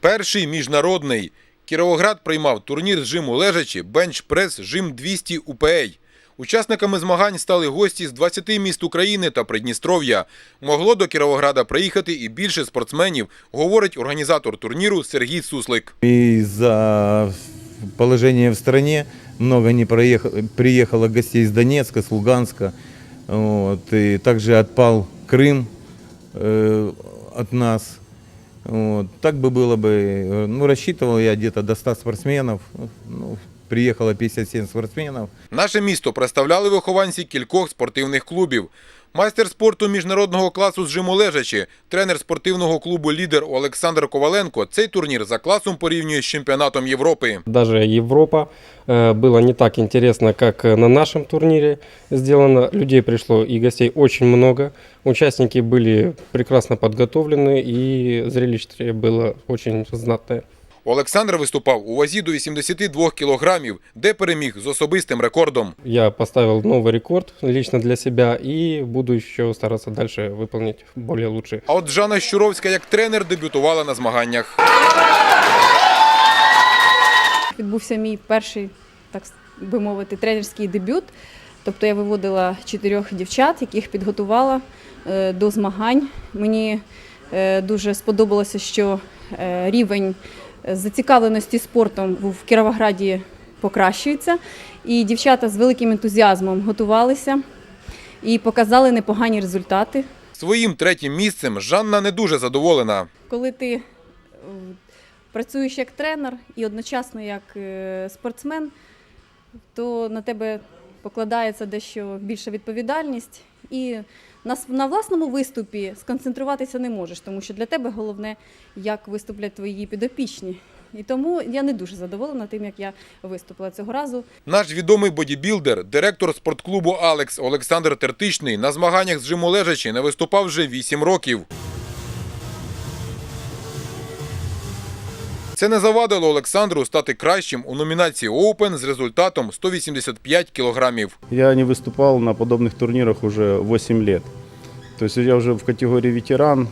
Перший міжнародний. Кіровоград приймав турнір з жиму лежачі бенч-прес жим 200 УПА. Учасниками змагань стали гості з 20 міст України та Придністров'я. Могло до Кіровограда приїхати і більше спортсменів, говорить організатор турніру Сергій Суслик. Из-за положения в стране много не проехало, приехало гостей из Донецка, с Луганска. Вот, и также отпал Крым э, от нас. Вот, так бы было бы, э, ну, рассчитывал я где-то до 100 спортсменов. Ну, приехало 57 спортсменов. Наше місто представляли вихованці кількох спортивних клубів. Майстер спорту міжнародного класу з жиму лежачі, тренер спортивного клубу Лідер Олександр Коваленко цей турнір за класом порівнює з чемпіонатом Європи. Даже Европа э, было не так интересно, как э, на нашем турнире сделано. Людей пришло и гостей очень много. Участники были прекрасно подготовлены и зрелище было очень знатное. Олександр виступав у вазі до 82 кілограмів, де переміг з особистим рекордом. Я поставил новый рекорд лично для себя и буду еще стараться дальше выполнить более лучше. А от Жанна Щуровська як тренер дебютувала на змаганнях. Відбувся мій перший, так би мовити, тренерський дебют. Тобто я виводила чотирьох дівчат, яких підготувала е, до змагань. Мені е, дуже сподобалося, що е, рівень зацікавленості спортом в Кіровограді покращується. І дівчата з великим ентузіазмом готувалися і показали непогані результати. Своїм третім місцем Жанна не дуже задоволена. Коли ти е, працюєш як тренер і одночасно як е, спортсмен, то на тебе покладається дещо більша відповідальність. І на, на власному виступі сконцентруватися не можеш, тому що для тебе головне, як виступлять твої підопічні. І тому я не дуже задоволена тим, як я виступила цього разу. Наш відомий бодібілдер, директор спортклубу Алекс Олександр Тертичний на змаганнях з жиму лежачі не виступав вже 8 років. Це не завадило Олександру стати кращим у номінації Open з результатом 185 кілограмів. Я не виступав на подобних турнірах уже 8 лет. Тобто я вже в категорії ветеран.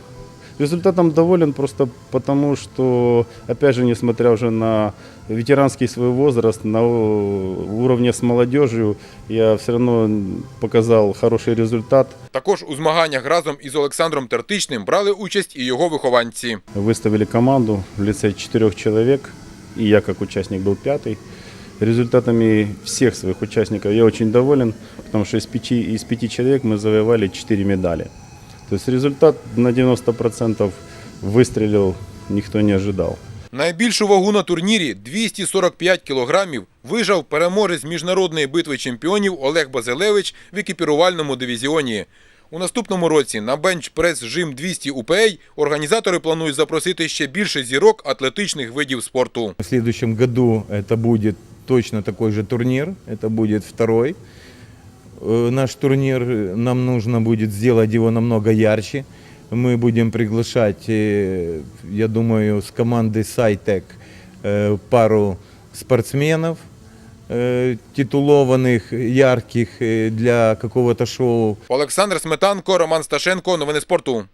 Результатом доволен просто потому, что, опять же, несмотря уже на ветеранский свой возраст, на уровне с молодежью, я все равно показал хороший результат. Також у змаганнях разом із Олександром Тертичним брали участь і його вихованці. Выставили команду в лице четырех человек, и я как участник был пятый. Результатами всех своих участников я очень доволен, потому что из пяти, из пяти человек мы завоевали 4 медали. То есть результат на 90% выстрелил, никто не ожидал. Найбільшу вагу на турнірі 245 кілограмів вижав переможець міжнародної битви чемпіонів Олег Базилевич в екіпірувальному дивізіоні. У наступному році на бенч-прес жим 200 УПА організатори планують запросити ще більше зірок атлетичних видів спорту. В следующем году это будет точно такой же турнир, это будет второй э, наш турнир. Нам нужно будет сделать его намного ярче. Мы будем приглашать, э, я думаю, с команды Сайтек э, пару спортсменов э, титулованных, ярких э, для какого-то шоу. Олександр Сметанко, Роман Сташенко. Новини спорту.